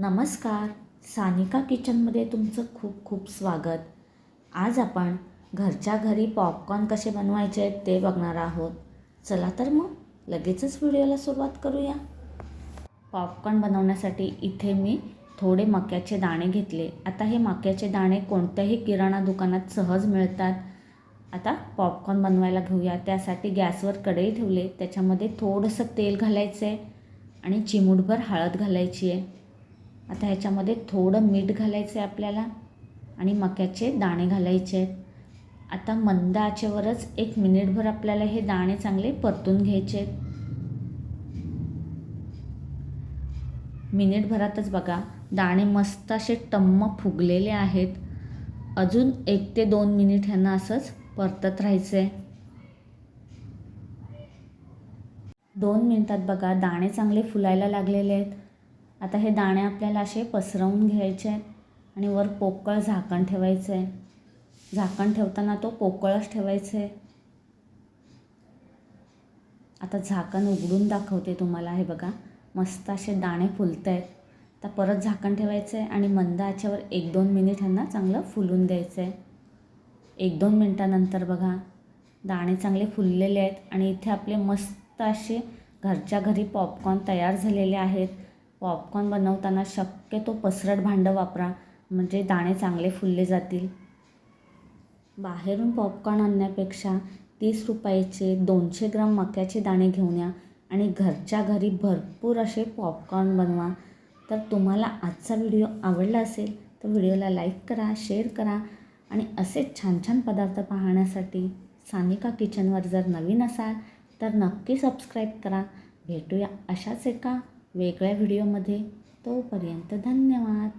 नमस्कार. सानिका किचनमध्ये तुमचं खूप खूप स्वागत. आज आपण घरच्या घरी पॉपकॉर्न कसे बनवायचे आहेत ते बघणार आहोत. चला तर मग लगेचच व्हिडिओला सुरुवात करूया. पॉपकॉर्न बनवण्यासाठी इथे मी थोडे मक्याचे दाणे घेतले. आता हे मक्याचे दाणे कोणत्याही किराणा दुकानात सहज मिळतात. आता पॉपकॉर्न बनवायला घेऊया. त्यासाठी गॅसवर कढई ठेवले. त्याच्यामध्ये थोडंसं तेल घालायचं आहे आणि चिमूटभर हळद घालायची आहे आता ह्याच्यामध्ये थोडं मीठ घालायचं आहे आपल्याला आणि मक्याचे दाणे घालायचे आहेत. आता मंद आचेवरच एक मिनिटभर आपल्याला हे दाणे चांगले परतून घ्यायचे आहेत. मिनिटभरातच बघा दाणे मस्त असे टम्म फुगलेले आहेत. अजून एक ते दोन मिनिट ह्यांना असंच परतत राहायचं आहे दोन मिनटात बघा दाणे चांगले फुलायला लागलेले आहेत. आता हे दाणे आपल्याला असे पसरवून घ्यायचे आहेत आणि वर पोकळ झाकण ठेवायचं आहे. झाकण ठेवताना तो पोकळच ठेवायचं आहे. आता झाकण उघडून दाखवते तुम्हाला. हे बघा मस्त असे दाणे फुलत आहेत आता परत झाकण ठेवायचं आहे आणि मंद याच्यावर एक दोन मिनिट ह्यांना चांगलं फुलून द्यायचं आहे एक दोन मिनटानंतर बघा दाणे चांगले फुललेले आहेत आणि इथे आपले मस्त असे घरच्या घरी पॉपकॉर्न तयार झालेले आहेत. पॉपकॉर्न बनवताना शक्यतो पसरट भांडं वापरा. म्हणजे दाणे चांगले फुलले जातील. बाहेरून पॉपकॉर्न आणण्यापेक्षा तीस रुपयाचे दोनशे ग्राम मक्याचे दाणे घेऊन या आणि घरच्या घरी भरपूर असे पॉपकॉर्न बनवा. तर तुम्हाला आजचा व्हिडिओ आवडला असेल तर व्हिडिओला लाईक करा शेअर करा आणि असेच छान छान पदार्थ पाहण्यासाठी सानिका किचनवर जर नवीन असाल तर नक्की सबस्क्राईब करा. भेटूया अशाच एका वेगळ्या व्हिडिओमध्ये तोपर्यंत धन्यवाद.